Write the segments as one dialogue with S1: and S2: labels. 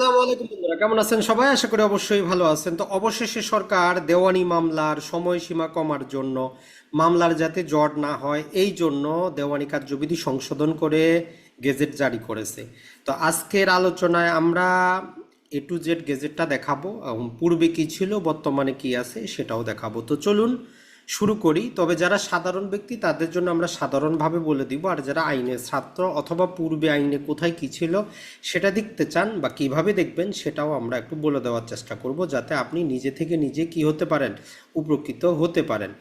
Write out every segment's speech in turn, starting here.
S1: আসসালামু আলাইকুম বন্ধুরা, কেমন আছেন সবাই? আশা করি অবশ্যই ভালো আছেন। তো অবশেষে সরকার দেওয়ানি মামলার সময়সীমা কমার জন্য, মামলার যাতে জট না হয়, এই জন্য দেওয়ানি কার্যবিধি সংশোধন করে গেজেট জারি করেছে। তো আজকের আলোচনায় আমরা এ টু জেড গেজেটটা দেখাবো, এবং পূর্বে কি ছিল, বর্তমানে কি আছে, সেটাও দেখাবো। তো চলুন শুরু করি। তবে যারা সাধারণ ব্যক্তি, তাদের জন্য আমরা সাধারণভাবে বলে দিব। আর যারা আইনের ছাত্র অথবা পূর্বে আইনে কোথায় কী ছিল, সেটা দেখতে চান বা কীভাবে দেখবেন, সেটাও আমরা একটু বলে দেওয়ার চেষ্টা করব, যাতে আপনি নিজে থেকে নিজে কি হতে পারেন, উপকৃত হতে পারেন।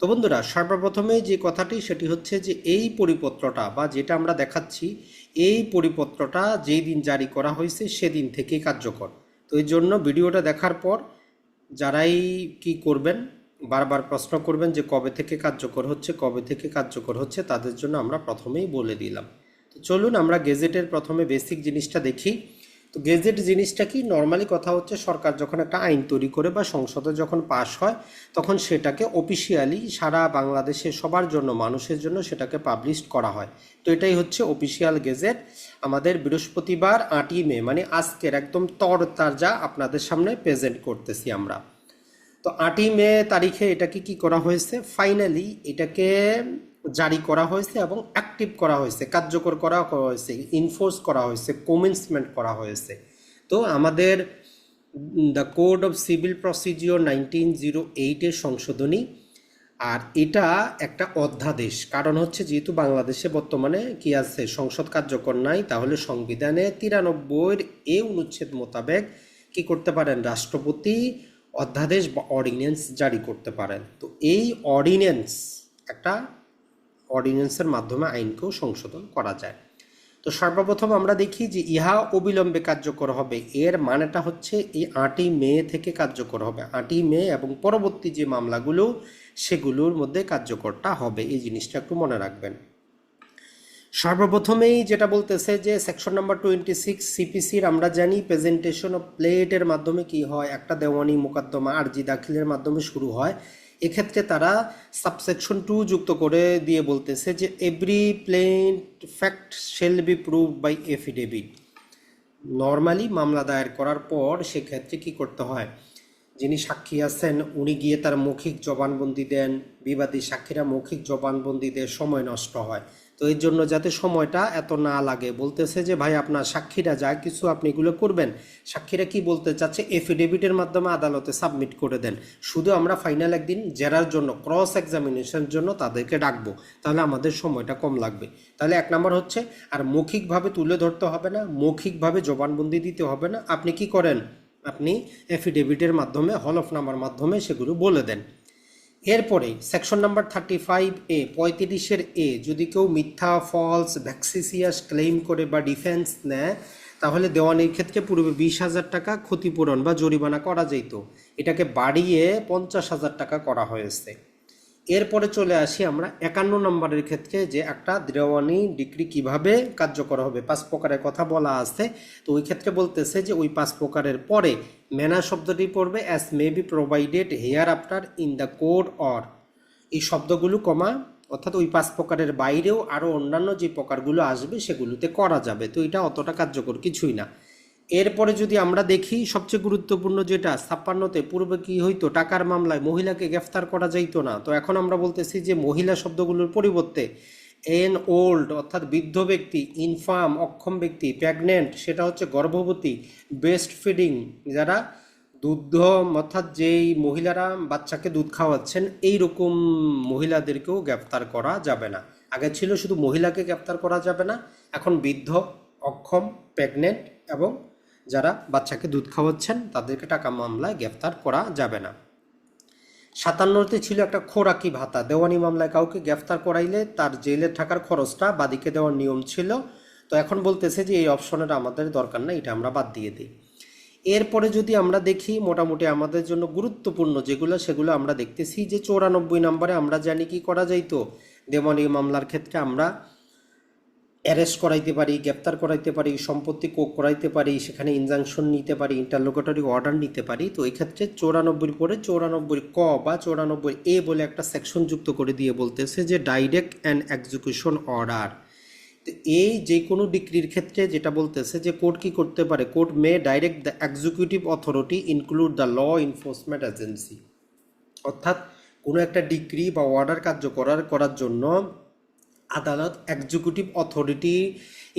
S1: তো বন্ধুরা, সর্বপ্রথমে যে কথাটি, সেটি হচ্ছে যে এই পরিপত্রটা বা যেটা আমরা দেখাচ্ছি, এই পরিপত্রটা যেই দিন জারি করা হয়েছে, সেদিন থেকেই কার্যকর। তো এই জন্য ভিডিওটা দেখার পর, যারাই কি করবেন বারবার প্রশ্ন করবেন যে কবে থেকে কার্যকর হচ্ছে, কবে থেকে কার্যকর হচ্ছে, তাদের জন্য আমরা প্রথমেই বলে দিলাম। তো চলুন আমরা গেজেটের প্রথমে বেসিক জিনিসটা দেখি। তো গেজেট জিনিসটা কি? নর্মালি কথা হচ্ছে, সরকার যখন একটা আইন তৈরি করে বা সংসদে যখন পাশ হয়, তখন সেটাকে অফিসিয়ালি সারা বাংলাদেশে সবার জন্য, মানুষের জন্য সেটাকে পাবলিশ করা হয়। তো এটাই হচ্ছে অফিসিয়াল গেজেট। আমাদের বৃহস্পতিবার আটই মে মানে আজকের একদম তরতাজা আপনাদের সামনে প্রেজেন্ট করতেছি আমরা। তো আটই মে তারিখে এটাকে কি করা হয়েছে? ফাইনালি এটাকে জারি করা হয়েছে এবং অ্যাক্টিভ করা হয়েছে, কার্যকর করা হয়েছে ইনফোর্স করা হয়েছে কমেন্সমেন্ট করা হয়েছে। তো আমাদের the Code of Civil Procedure nineteen zero এইটের সংশোধনী, আর এটা একটা অধ্যাদেশ। কারণ হচ্ছে যেহেতু বাংলাদেশে বর্তমানে কি আছে? সংসদ কার্যকর নাই, তাহলে সংবিধানে তিরানব্বইয়ের এ অনুচ্ছেদ মোতাবেক কি করতে পারেন? রাষ্ট্রপতি অধ্যাদেশ বা অর্ডিন্যান্স জারি করতে পারেন। তো এই অর্ডিন্যান্স একটা অর্ডিন্যান্সের মাধ্যমে আইনকেও সংশোধন করা যায়। তো সর্বপ্রথম আমরা দেখি যে ইহা অবিলম্বে কার্যকর হবে। এর মানেটা হচ্ছে এই আটই মে থেকে কার্যকর হবে। আটই মে এবং পরবর্তী যে মামলাগুলো, সেগুলোর মধ্যে কার্যকরটা হবে। এই জিনিসটা একটু মনে রাখবেন। সর্বপ্রথমেই যেটা বলতেছে যে সেকশন নাম্বার টোয়েন্টি সিক্স সিপিসির আমরা জানি প্রেজেন্টেশন অফ প্লেটের মাধ্যমে কি হয়, একটা দেওয়ানি, মোকদ্দমা, আরজি দাখিলের মাধ্যমে শুরু হয়। এক্ষেত্রে তারা সাবসেকশন টু যুক্ত করে দিয়ে বলতেছে যে every plain fact shall be prove by affidavit normally মামলা দায়ের করার পর সেক্ষেত্রে কি করতে হয়? যিনি সাক্ষী আছেন, উনি গিয়ে তার মৌখিক জবানবন্দি দেন। বিবাদী সাক্ষীরা মৌখিক জবানবন্দি দিয়ে সময় নষ্ট হয়। তো এর জন্য যাতে সময়টা এত না লাগে। বলতেছে যে, ভাই, আপনার সাক্ষীরা যা কিছু আপনি এগুলো করবেন, সাক্ষীরা কি বলতে চাচ্ছে? এফিডেভিটের মাধ্যমে আদালতে সাবমিট করে দেন। শুধু আমরা ফাইনাল একদিন জেরার জন্য, ক্রস এক্সামিনেশনের জন্য তাদেরকে ডাকবো। তাহলে আমাদের সময়টা কম লাগবে। তাহলে এক নম্বর হচ্ছে, আর মৌখিকভাবে তুলে ধরতে হবে না, মৌখিকভাবে জবানবন্দি দিতে হবে না। আপনি কি করেন? আপনি এফিডেভিটের মাধ্যমে হল অফ নাম্বার মাধ্যমে সেগুলো বলে দেন। এরপরে section number thirty five A, পঁয়ত্রিশের এ, যদি কেউ মিথ্যা ফলস ভ্যাক্সিসিয়াস ক্লেম করে বা ডিফেন্স নেয়, তাহলে দেওয়ানির ক্ষেত্রে পূর্বে বিশ হাজার টাকা ক্ষতিপূরণ বা জরিমানা করা যেত। এটাকে বাড়িয়ে পঞ্চাশ হাজার টাকা করা হয়েছে। এরপরে চলে আসি আমরা একান্ন নম্বরের ক্ষেত্রে যে একটা দেওয়ানি ডিগ্রি কীভাবে কার্যকর হবে। পাঁচ প্রকারের কথা বলা আছে। তো ওই ক্ষেত্রে বলতেছে যে ওই পাঁচ প্রকারের পরে ম্যানার শব্দটি পড়বে as may be provided hereafter in the code or এই শব্দগুলো কমা, অর্থাৎ ওই পাঁচ প্রকারের বাইরেও আরও অন্যান্য যে প্রকারগুলো আসবে সেগুলোতে করা যাবে। তো এটা অতটা কার্যকর কিছুই না। এরপরে যদি আমরা দেখি, সবচেয়ে গুরুত্বপূর্ণ যেটা, ছাপ্পান্নতে পূর্বে কি হইতো? টাকার মামলায় মহিলাকে গ্রেফতার করা যাইতো না। তো এখন আমরা বলতেছি যে, মহিলা শব্দগুলোর পরিবর্তে এন ওল্ড, অর্থাৎ বৃদ্ধ ব্যক্তি ইনফার্ম অক্ষম ব্যক্তি, প্রেগনেন্ট, সেটা হচ্ছে গর্ভবতী বেস্ট ফিডিং, যারা দুধ অর্থাৎ যেই মহিলারা বাচ্চাকে দুধ খাওয়াচ্ছেন এই রকম মহিলাদেরকেও গ্রেফতার করা যাবে না। আগে ছিল শুধু মহিলাকে গ্রেফতার করা যাবে না, এখন বৃদ্ধ, অক্ষম, প্রেগনেন্ট এবং যারা বাচ্চাকে দুধ খাওয়াচ্ছেন, তাদেরকে টাকা মামলায় গ্রেফতার করা যাবে না। সাতান্নতে ছিল একটা খোরাকি ভাতা। দেওয়ানি মামলায় কাউকে গ্রেফতার করাইলে তার জেলে থাকার খরচটা বাদিকে দেওয়ার নিয়ম ছিল। তো এখন বলতেছে যে এই অপশনের আমাদের দরকার না এটা আমরা বাদ দিয়ে দিই। এরপরে যদি আমরা দেখি, মোটামুটি আমাদের জন্য গুরুত্বপূর্ণ যেগুলো, সেগুলো আমরা দেখতেছি যে চৌরানব্বই নম্বরে আমরা জানি কি করা যাইতো। দেওয়ানি মামলার ক্ষেত্রে আমরা অ্যারেস্ট করাইতে পারি, গ্রেপ্তার করাইতে পারি, সম্পত্তি কোক করাইতে পারি, সেখানে ইনজাংশন নিতে পারি ইন্টারলোকেটরি অর্ডার নিতে পারি, তো এই ক্ষেত্রে চৌরানব্বই পরে চৌরানব্বই ক বা চৌরানব্বই এ বলে একটা সেকশন যুক্ত করে দিয়ে বলতেছে যে ডাইরেক্ট অ্যান্ড এক্সিকিউশন অর্ডার তো এই যে কোনো ডিগ্রির ক্ষেত্রে যেটা বলতেছে যে কোর্ট কি করতে পারে, court may direct the executive authority include the law enforcement agency অর্থাৎ কোনো একটা ডিগ্রি বা অর্ডার কার্যকর করার জন্য আদালত এক্সিকিউটিভ অথরিটি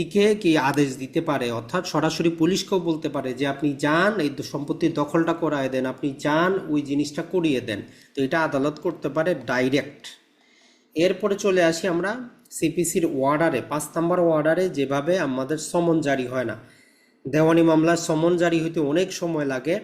S1: ইকে কি আদেশ দিতে পারে? অর্থাৎ সরাসরি পুলিশকেও বলতে পারে যে, আপনি যান, এই সম্পত্তির দখলটা করায় দেন, আপনি যান, ওই জিনিসটা করিয়ে দেন। তো এটা আদালত করতে পারে ডাইরেক্ট এরপরে চলে আসি আমরা সিপিসির ওয়ার্ডারে পাঁচ নাম্বার ওয়ার্ডারে যেভাবে আমাদের সমন জারি হয় না। দেওয়ানি মামলার সমন জারি হইতে অনেক সময় লাগে,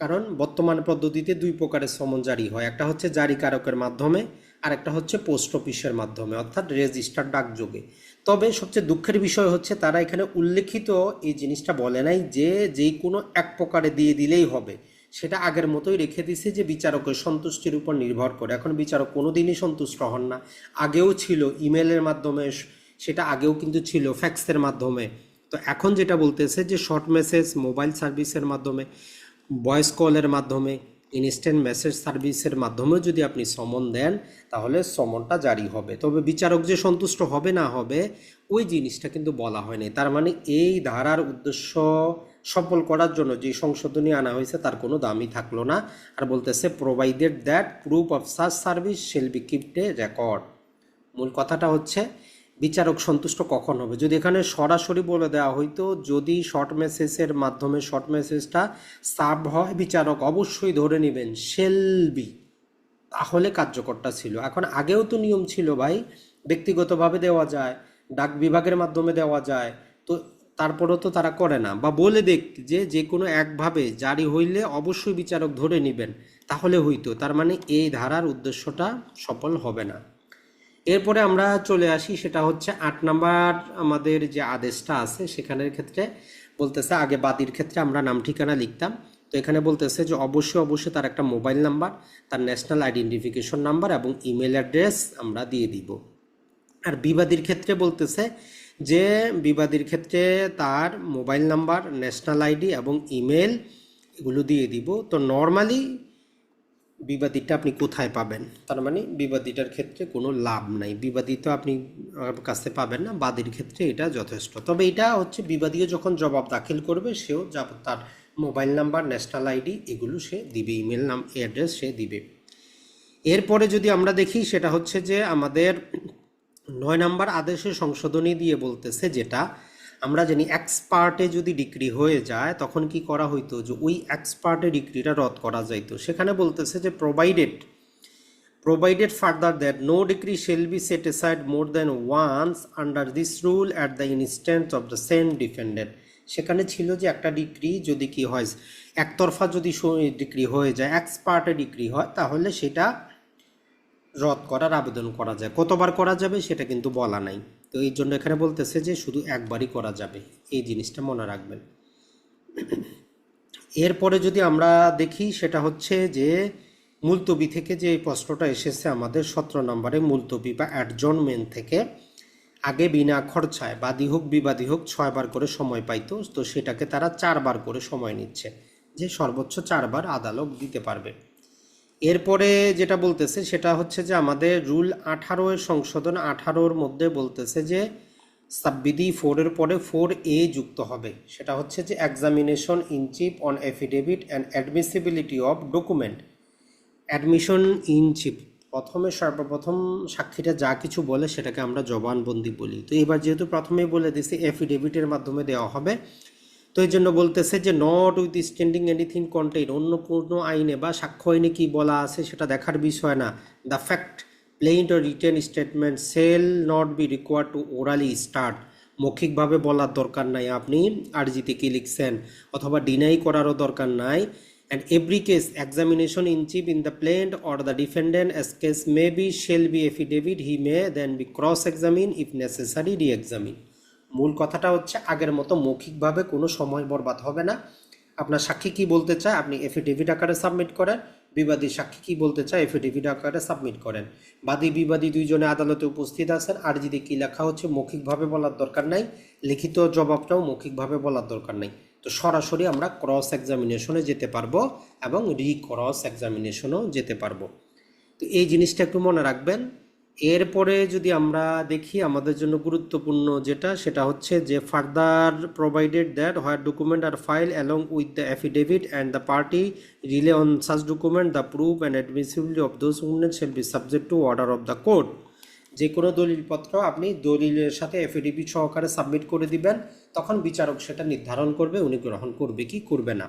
S1: কারণ বর্তমান পদ্ধতিতে দুই প্রকারের সমন জারি হয়। একটা হচ্ছে জারিকারকের মাধ্যমে আর একটা হচ্ছে পোস্ট অফিসের মাধ্যমে, অর্থাৎ রেজিস্টার ডাকযোগে। তবে সবচেয়ে দুঃখের বিষয় হচ্ছে তারা এখানে উল্লেখিত এই জিনিসটা বলে নাই যে যেই কোনো এক প্রকারে দিয়ে দিলেই হবে। সেটা আগের মতোই রেখে দিছে যে বিচারকের সন্তুষ্টির উপর নির্ভর করে। এখন বিচারক কোনো দিনই সন্তুষ্ট হন না। আগেও ছিল ইমেলের মাধ্যমে, সেটা আগেও কিন্তু ছিল ফ্যাক্সের মাধ্যমে। তো এখন যেটা বলতেছে যে শর্ট মেসেজ, মোবাইল সার্ভিসের মাধ্যমে, ভয়েস কলের মাধ্যমে ইনস্ট্যান্ট মেসেজ সার্ভিসের মাধ্যমেও যদি আপনি সমন দেন, তাহলে সমনটা জারি হবে। তবে বিচারক যে সন্তুষ্ট হবে না হবে, ওই জিনিসটা কিন্তু বলা হয়নি তার মানে এই ধারার উদ্দেশ্য সফল করার জন্য যে সংশোধনী আনা হয়েছে, তার কোনো দামই থাকল না। আর বলতেছে provided that proof of search service shall be kept record মূল কথাটা হচ্ছে বিচারক সন্তুষ্ট কখন হবে? যদি এখানে সরাসরি বলে দেওয়া হইতো, যদি শর্ট মেসেজের মাধ্যমে শর্ট মেসেজটা সার্ভ হয়, বিচারক অবশ্যই ধরে নেবেন শেলবি তাহলে কার্যকরটা ছিল। এখন আগেও তো নিয়ম ছিল ভাই, ব্যক্তিগতভাবে দেওয়া যায়, ডাক বিভাগের মাধ্যমে দেওয়া যায়, তো তারপরেও তো তারা করে না। বা বলে দেখ যে যে কোনো একভাবে জারি হইলে অবশ্যই বিচারক ধরে নেবেন, তাহলে হইতো। তার মানে এই ধারার উদ্দেশ্যটা সফল হবে না। এরপরে আমরা চলে আসি, সেটা হচ্ছে আট নাম্বার আমাদের যে আদেশটা আছে, সেখানের ক্ষেত্রে বলতেছে, আগে বাদীর ক্ষেত্রে আমরা নাম ঠিকানা লিখতাম। তো এখানে বলতেছে যে অবশ্যই অবশ্যই তার একটা মোবাইল নাম্বার, তার ন্যাশনাল আইডেন্টিফিকেশন নাম্বার এবং ইমেল অ্যাড্রেস আমরা দিয়ে দিব। আর বিবাদীর ক্ষেত্রে বলতেছে যে বিবাদীর ক্ষেত্রে তার মোবাইল নাম্বার, ন্যাশনাল আইডি এবং ইমেল এগুলো দিয়ে দিব। তো নর্মালি বিবাদীটা আপনি কোথায় পাবেন? তার মানে বিবাদীটার ক্ষেত্রে কোনো লাভ নাই। বিবাদী তো আপনি কাছে পাবেন না, বাদীর ক্ষেত্রে এটা যথেষ্ট। তবে এটা হচ্ছে বিবাদীও যখন জবাব দাখিল করবে, সেও যাব তার মোবাইল নাম্বার, ন্যাশনাল আইডি, এগুলো সে দিবে, ইমেল নাম, অ্যাড্রেস সে দিবে। এরপরে যদি আমরা দেখি, সেটা হচ্ছে যে আমাদের নয় নাম্বার আদেশে সংশোধনী দিয়ে বলতেছে যেটা আমরা জানি এক্সপার্টে যদি ডিগ্রি হয়ে যায়, তখন কি করা হইতো? যে ওই এক্সপার্টে ডিগ্রিটা রদ করা যাইতো। সেখানে বলতেছে যে provided provided further that no decree shall be set aside more than once under this rule at the instance of the same defendant. সেখানে ছিল যে একটা ডিগ্রি যদি কি হয়, একতরফা যদি ডিগ্রি হয়ে যায় এক্সপার্টে ডিগ্রি হয়, তাহলে সেটা রদ করার আবেদন করা যায়। কতবার করা যাবে সেটা কিন্তু বলা নাই। তো এই জন্য এখানে বলতেছে যে শুধু একবারই করা যাবে। এই জিনিসটা মনে রাখবেন। এরপরে যদি আমরা দেখি, সেটা হচ্ছে যে মুলতবি থেকে যে প্রশ্নটা এসেছে আমাদের সতেরো নম্বরে, মুলতবি বা অ্যাডজনমেন্ট থেকে আগে বিনা খরচায় বাদী হোক, বিবাদী হোক ছয়বার করে সময় পাইতো, তো সেটাকে তারা চারবার করে সময় নিচ্ছে। যে সর্বোচ্চ চারবার আদালত দিতে পারবে। এরপরে যেটা বলতেছে সেটা হচ্ছে যে আমাদের রুল আঠারো সংশোধন আঠারোর মধ্যে বলতেছে যে সাববিধি ফোরের পরে ফোর এ যুক্ত হবে। সেটা হচ্ছে যে examination in chief on affidavit and admissibility of document admission in chief প্রথমে সর্বপ্রথম সাক্ষীটা যা কিছু বলে সেটাকে আমরা জবানবন্দি বলি। তো এবার যেহেতু প্রথমেই বলে দিছি এফিডেভিটের মাধ্যমে দেওয়া হবে। তো এই জন্য বলতেছে যে notwithstanding anything contain অন্য কোনো আইনে বা সাক্ষ্য আইনে কি বলা আছে সেটা দেখার বিষয় না। The fact plain or written statement shall not be required to orally start মৌখিকভাবে বলার দরকার নাই আপনি, আরজিতে কি লিখছেন, অথবা ডিনাই করারও দরকার নাই। And every case examination in chief in the plaint or the defendant's case may be shall be affidavit he may then be cross examine if necessary re examine মূল কথাটা হচ্ছে আগের মতো মৌখিকভাবে কোনো সময় বরবাদ হবে না। আপনার সাক্ষী কি বলতে চায় আপনি এফিডেভিট আকারে সাবমিট করেন, বিবাদী সাক্ষী কি বলতে চায় এফিডেভিট আকারে সাবমিট করেন। বাদী, বিবাদী দুইজনে আদালতে উপস্থিত আছেন, আর যদি কি লেখা হচ্ছে মৌখিকভাবে বলার দরকার নাই, লিখিত জবাবটাও মৌখিকভাবে বলার দরকার নাই। তো সরাসরি আমরা ক্রস এক্সামিনেশনে যেতে পারব এবং রি ক্রস এক্সামিনেশনও যেতে পারব। তো এই জিনিসটা একটু মনে রাখবেন এরপরে যদি আমরা দেখি আমাদের জন্য গুরুত্বপূর্ণ যেটা, সেটা হচ্ছে যে further provided that where document are file along with the affidavit and the party rely on such document the proof and admissibility of those document shall be subject to order of the court যে কোনো দলিলপত্র আপনি দলিলের সাথে affidavit সহকারে submit করে দিবেন, তখন বিচারক সেটা নির্ধারণ করবে, উনি গ্রহণ করবে কি করবে না।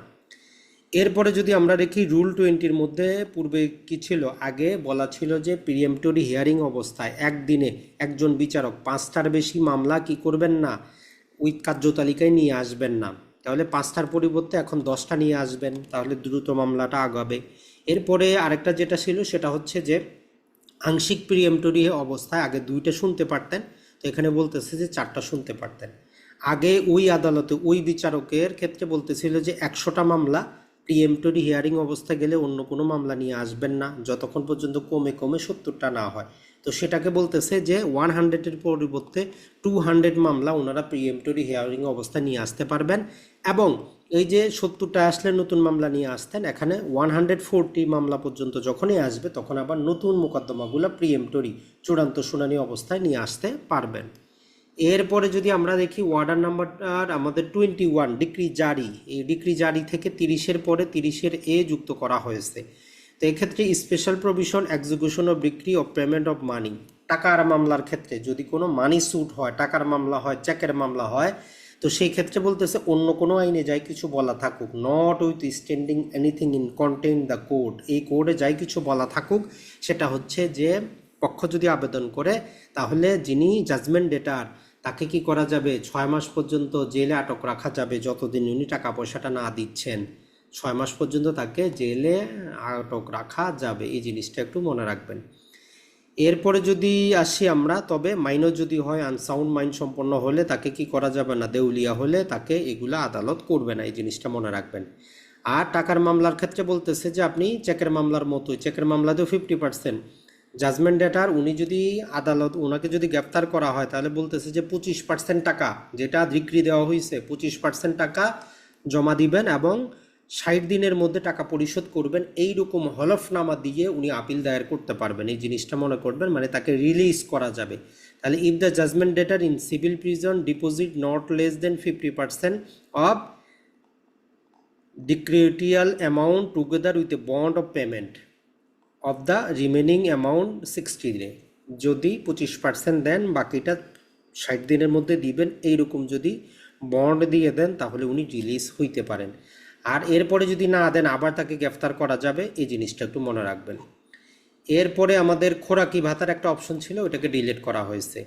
S1: এরপরে যদি আমরা দেখি রুল টোয়েন্টির মধ্যে পূর্বে কি ছিল? আগে বলা ছিল যে প্রিএমটরি হিয়ারিং অবস্থায় একদিনে একজন বিচারক পাঁচটার বেশি মামলা কি করবেন না? উইথ কার্যতালিকায় নিয়ে আসবেন না। তাহলে পাঁচটার পরিবর্তে এখন দশটা নিয়ে আসবেন, তাহলে দ্রুত মামলাটা আগাবে। এরপরে আরেকটা যেটা ছিল সেটা হচ্ছে যে আংশিক প্রিএমটরি অবস্থায় আগে দুইটা শুনতে পারতেন, তো এখানে বলতেছে যে চারটা শুনতে পারতেন। আগে ওই আদালতে ওই বিচারকের ক্ষেত্রে বলতেছিল যে একশোটা মামলা প্রিএমটরি হিয়ারিং অবস্থায় গেলে অন্য কোনো মামলা নিয়ে আসবেন না, যতক্ষণ পর্যন্ত কমে কমে সত্তরটা না হয়। তো সেটাকে বলতেছে যে ওয়ান হান্ড্রেডের পরিবর্তে টু হান্ড্রেড মামলা ওনারা প্রিএমটরি হিয়ারিং অবস্থায় নিয়ে আসতে পারবেন এবং এই যে সত্তরটা আসলে নতুন মামলা নিয়ে আসতেন, এখানে ওয়ান হান্ড্রেড ফোরটি মামলা পর্যন্ত যখনই আসবে, তখন আবার নতুন মোকদ্দমাগুলো প্রিএমটরি চূড়ান্ত শুনানি অবস্থায় নিয়ে আসতে পারবেন। এরপরে যদি আমরা দেখি ওয়ার্ডার নাম্বারটার আমাদের টোয়েন্টি ওয়ান ডিগ্রি জারি। এই ডিগ্রি জারি থেকে তিরিশের পরে তিরিশের এ যুক্ত করা হয়েছে। তো এক্ষেত্রে special provision execution of decree of payment of money টাকার মামলার ক্ষেত্রে যদি কোনো মানি স্যুট হয়, টাকার মামলা হয় চেকের মামলা হয়, তো সেই ক্ষেত্রে বলতেছে অন্য কোনো আইনে যাই কিছু বলা থাকুক। Notwithstanding anything in contain the code এই কোডে যাই কিছু বলা থাকুক, সেটা হচ্ছে যে পক্ষ যদি আবেদন করে, তাহলে যিনি জাজমেন্ট ডেটার তাকে কি করা যাবে? ছয় মাস পর্যন্ত জেলে আটক রাখা যাবে যতদিন উনি টাকা পয়সাটা না দিচ্ছেন। ছয় মাস পর্যন্ত তাকে জেলে আটক রাখা যাবে। এই জিনিসটা একটু মনে রাখবেন। এরপরে যদি আসি আমরা, তবে মাইনর যদি হয় আনসাউন্ড মাইন্ড সম্পন্ন হলে তাকে কি করা যাবে না? দেউলিয়া হলে তাকে এগুলা আদালত করবে না, এই জিনিসটা মনে রাখবেন। আর টাকার মামলার ক্ষেত্রে বলতেছে যে, আপনি চেকের মামলার মতোই চেকের মামলাতেও ফিফটি পার্সেন্ট জাজমেন্ট ডেটার উনি যদি আদালত ওনাকে যদি গ্রেপ্তার করা হয়, তাহলে বলতেছে যে পঁচিশ পার্সেন্ট টাকা, যেটা ডিগ্রি দেওয়া হয়েছে পঁচিশ পার্সেন্ট টাকা জমা দিবেন এবং ষাট দিনের মধ্যে টাকা পরিশোধ করবেন এই রকম হলফনামা দিয়ে উনি আপিল দায়ের করতে পারবেন। এই জিনিসটা মনে করবেন মানে তাকে রিলিজ করা যাবে। তাহলে if the judgment debtor in civil prison deposit not less than fifty percent of decretal amount together with a bond of payment of the remaining amount sixty day যদি পঁচিশ পার্সেন্ট দেন, বাকিটা ষাট দিনের মধ্যে দিবেন, এইরকম যদি বন্ড দিয়ে দেন, তাহলে উনি রিলিজ হইতে পারেন। আর এরপরে যদি না দেন, আবার তাকে গ্রেফতার করা যাবে, এই জিনিসটা একটু মনে রাখবেন। এরপরে আমাদের খোরাকি ভাতার একটা অপশন ছিল, ওটাকে ডিলিট করা হয়েছে।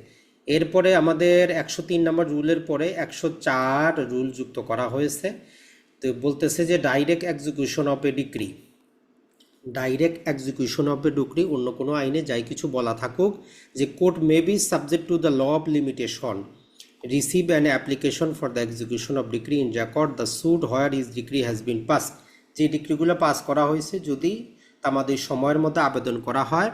S1: এরপরে আমাদের একশো তিন নম্বর রুলের পরে একশো চার রুল যুক্ত করা হয়েছে। তো বলতেছে যে direct execution of a decree direct execution of a decree, অন্য কোনো আইনে যাই কিছু বলা থাকুক, যে court may be subject to the law of limitation receive an application for the execution of decree in record the suit where is decree has been pass যে ডিগ্রিগুলো পাস করা হয়েছে, যদি আমাদের সময়ের মধ্যে আবেদন করা হয়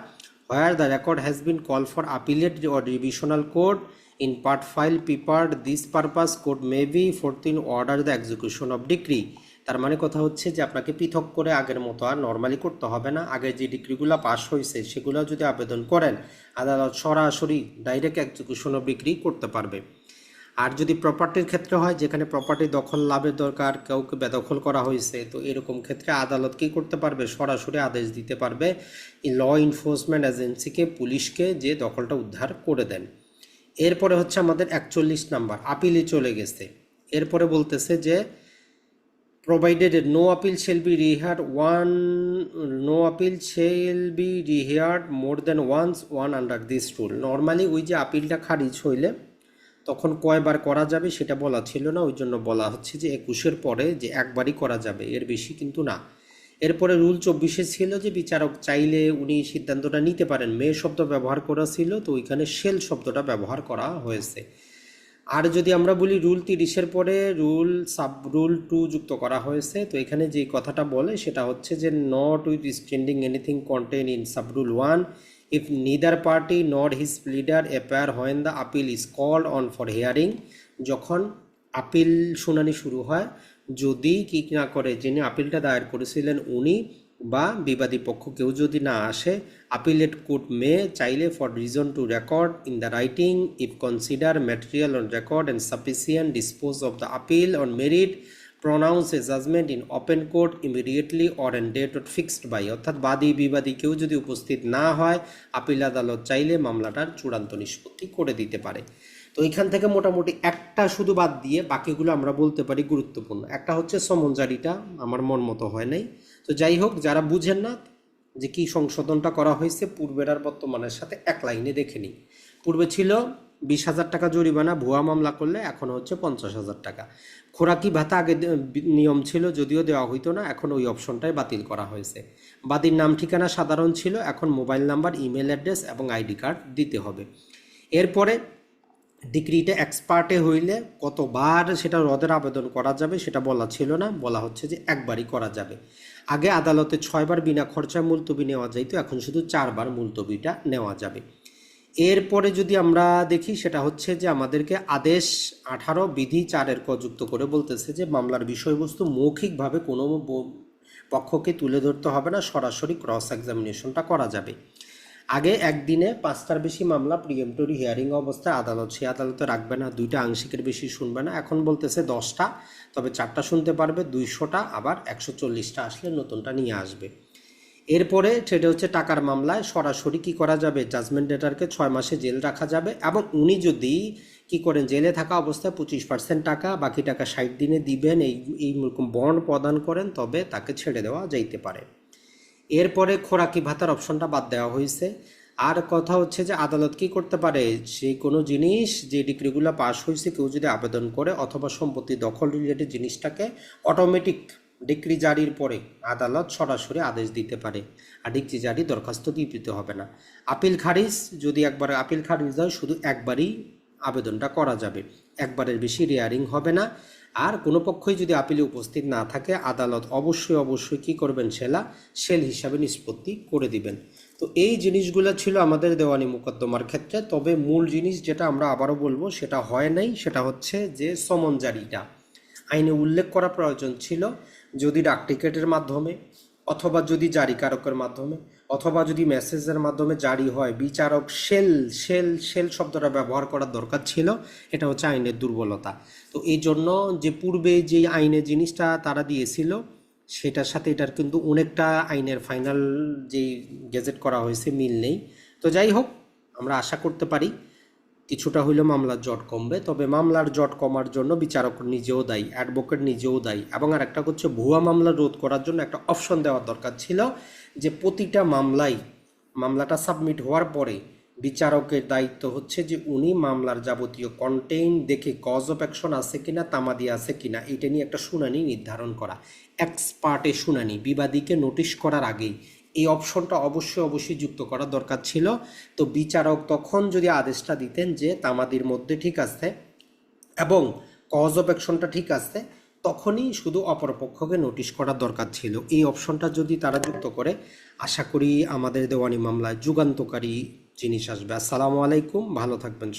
S1: where the record has been call for appellate or revisional code in part file prepared this purpose code may be fourteen order the execution of decree তার মানে কথা হচ্ছে যে আপনাকে পৃথক করে আগের মতো আর নর্মালি করতে হবে না। আগে যে ডিগ্রিগুলো পাস হয়েছে, সেগুলো যদি আবেদন করেন, আদালত সরাসরি ডাইরেক্ট এক্সিকিউশন ডিগ্রি করতে পারবে। আর যদি প্রপার্টির ক্ষেত্রে হয়, যেখানে প্রপার্টি দখল, লাভের দরকার, কাউকে বেদখল করা হয়েছে, তো এরকম ক্ষেত্রে আদালত কি করতে পারবে? সরাসরি আদেশ দিতে পারবে ল এনফোর্সমেন্ট এজেন্সিকে পুলিশকে যে দখলটা উদ্ধার করে দেন। এরপরে হচ্ছে আমাদের একচল্লিশ নাম্বার, আপিলে চলে গেছে। এরপরে বলতেছে যে provided no appeal shall be reheard. One, no appeal shall be reheard more than once, one under this rule. Normally, ওই যে আপিলটা খারিজ হইলে তখন কয়বার করা যাবে সেটা বলা ছিল না। ওই জন্য বলা হচ্ছে যে একুশের পরে যে একবারই করা যাবে, এর বেশি কিন্তু না। এরপরে রুল চব্বিশে ছিল যে বিচারক চাইলে উনি সিদ্ধান্তটা নিতে পারেন। মে শব্দ ব্যবহার করা ছিল, তো ওইখানে শেল শব্দটা ব্যবহার করা হয়েছে। আর যদি আমরা বলি রুল তিরিশের পরে রুল সাব রুল টু যুক্ত করা হয়েছে, তো এখানে যে কথাটা বলে সেটা হচ্ছে যে notwithstanding anything contain in sub rule one if neither party not his pleader appear when the appeal is called on for hearing যখন আপিল শুনানি শুরু হয়, যদি কি না করে যিনি আপিলটা দায়ের করেছিলেন, উনি বা বিবাদী পক্ষ কেউ যদি না আসে আপিলেট কোর্ট মে চাইলে for reason to record in the writing if consider material on record and sufficient dispose of the appeal on merit pronounce a judgment in open court immediately or an date ought fixed by অর্থাৎ বাদী, বিবাদী কেউ যদি উপস্থিত না হয় appeal আদালত চাইলে মামলাটার চূড়ান্ত নিষ্পত্তি করে দিতে পারে। তো এখান থেকে মোটামুটি একটা শুধু বাদ দিয়ে বাকিগুলো আমরা বলতে পারি গুরুত্বপূর্ণ। একটা হচ্ছে সমনজারিটা আমার মন মতো হয় নাই। তো যাই হোক, যারা বুঝেন না যে কি সংশোধনটা করা হয়েছে, পূর্বের আর বর্তমানের সাথে এক লাইনে দেখে নিই। পূর্বে ছিল বিশ হাজার টাকা জরিমানা, ভুয়া মামলা করলে এখন হচ্ছে পঞ্চাশ হাজার টাকা। খোরাকি ভাতা আগে নিয়ম ছিল, যদিও দেওয়া হইতো না, এখন ওই অপশনটাই বাতিল করা হয়েছে। বাদীর নাম ঠিকানা সাধারণ ছিল, এখন মোবাইল নাম্বার, ইমেল অ্যাড্রেস এবং আইডি কার্ড দিতে হবে। এরপরে ডিগ্রিটা এক্সপার্টে হইলে কতবার সেটা রদের আবেদন করা যাবে সেটা বলা ছিল না। বলা হচ্ছে যে একবারই করা যাবে। আগে আদালতে ছয়বার বিনা খরচায় মুলতবি নেওয়া যাইতো, এখন শুধু চারবার মুলতবিটা নেওয়া যাবে। এরপরে যদি আমরা দেখি, সেটা হচ্ছে যে আমাদেরকে আদেশ আঠারো বিধি চারের ক যুক্ত করে বলতেছে যে মামলার বিষয়বস্তু মৌখিকভাবে কোনো পক্ষকে তুলে ধরতে হবে না, সরাসরি ক্রস এক্সামিনেশনটা করা যাবে। আগে একদিনে পাঁচটার বেশি মামলা প্রিএমটরি হিয়ারিং অবস্থায় আদালত সে আদালতে রাখবে না, দুইটা আংশিকের বেশি শুনবে না। এখন বলতেছে দশটা, তবে চারটা শুনতে পারবে, দুইশোটা, আবার একশো চল্লিশটা আসলে নতুনটা নিয়ে আসবে। এরপরে সেটা হচ্ছে টাকার মামলায় সরাসরি কি করা যাবে জাজমেন্ট ডেটারকে ছয় মাসে জেল রাখা যাবে, এবং উনি যদি কি করেন, জেলে থাকা অবস্থায় পঁচিশ পার্সেন্ট টাকা, বাকি টাকা ষাট দিনে দিবেন, এই এই রকম বন্ড প্রদান করেন, তবে তাকে ছেড়ে দেওয়া যাইতে পারে। এরপরে খোরাকি ভাতার অপশনটা বাদ দেওয়া হয়েছে। আর কথা হচ্ছে যে আদালত কি করতে পারে? যে কোনো জিনিস যে ডিগ্রিগুলো পাস হয়েছে, কেউ যদি আবেদন করে অথবা সম্পত্তি দখল রিলেটেড জিনিসটাকে অটোমেটিক ডিগ্রি জারির পরে আদালত সরাসরি আদেশ দিতে পারে। আর ডিগ্রি জারি দরখাস্ত দিতে হবে না। আপিল খারিজ, যদি একবার আপিল খারিজ হয়, শুধু একবারই আবেদনটা করা যাবে। একবারের বেশি রেয়ারিং হবে না। আর কোনো পক্ষই যদি আপিলে উপস্থিত না থাকে, আদালত অবশ্যই অবশ্যই কি করবেন সেলা? সেল হিসাবে নিষ্পত্তি করে দিবেন। তো এই জিনিসগুলো ছিল আমাদের দেওয়ানি মোকদ্দমার ক্ষেত্রে। তবে মূল জিনিস যেটা আমরা আবারও বলব, সেটা হয় নাই, সেটা হচ্ছে যে সমন জারিটা। আইনে উল্লেখ করা প্রয়োজন ছিল। যদি ডাক টিকেটের মাধ্যমে অথবা যদি জারিকারকের মাধ্যমে, অথবা যদি মেসেজের মাধ্যমে জারি হয়, বিচারক সেল সেল সেল শব্দটা ব্যবহার করার দরকার ছিল, এটা হচ্ছে আইনের দুর্বলতা। তো এই জন্য যে পূর্বে যে আইনের জিনিসটা তারা দিয়েছিল, সেটার সাথে এটার কিন্তু অনেকটা আইনের ফাইনাল যেই গেজেট করা হয়েছে মিল নেই। তো যাই হোক, আমরা আশা করতে পারি কিছুটা হইলেও মামলার জট কমবে, তবে মামলার জট কমার জন্য বিচারক নিজেও দায়ী, অ্যাডভোকেট নিজেও দায়ী এবং আর একটা হচ্ছে ভুয়া মামলা রোধ করার জন্য একটা অপশন দেওয়ার দরকার ছিল যে প্রতিটা মামলাই, মামলাটা সাবমিট হওয়ার পরে বিচারকের দায়িত্ব হচ্ছে যে উনি মামলার যাবতীয় কন্টেইন দেখে কজ অফ অ্যাকশন আছে কিনা, তামাদি আছে কিনা, এটা নিয়ে একটা শুনানি নির্ধারণ করা এক্সপার্টে শুনানি, বিবাদীকে নোটিশ করার আগেই। এই অপশনটা অবশ্যই অবশ্যই যুক্ত করা দরকার ছিল। তো বিচারক তখন যদি আদেশটা দিতেন যে তামাদির মধ্যে ঠিক আছে এবং কজ অফ অ্যাকশনটা ঠিক আছে, তখনই শুধু অপরপক্ষকে নোটিশ করার দরকার ছিল। এই অপশনটা যদি তারা যুক্ত করে, আশা করি আমাদের দেওয়ানি মামলায় যুগান্তকারী জিনিস আসবে। আসসালামু আলাইকুম, ভালো থাকবেন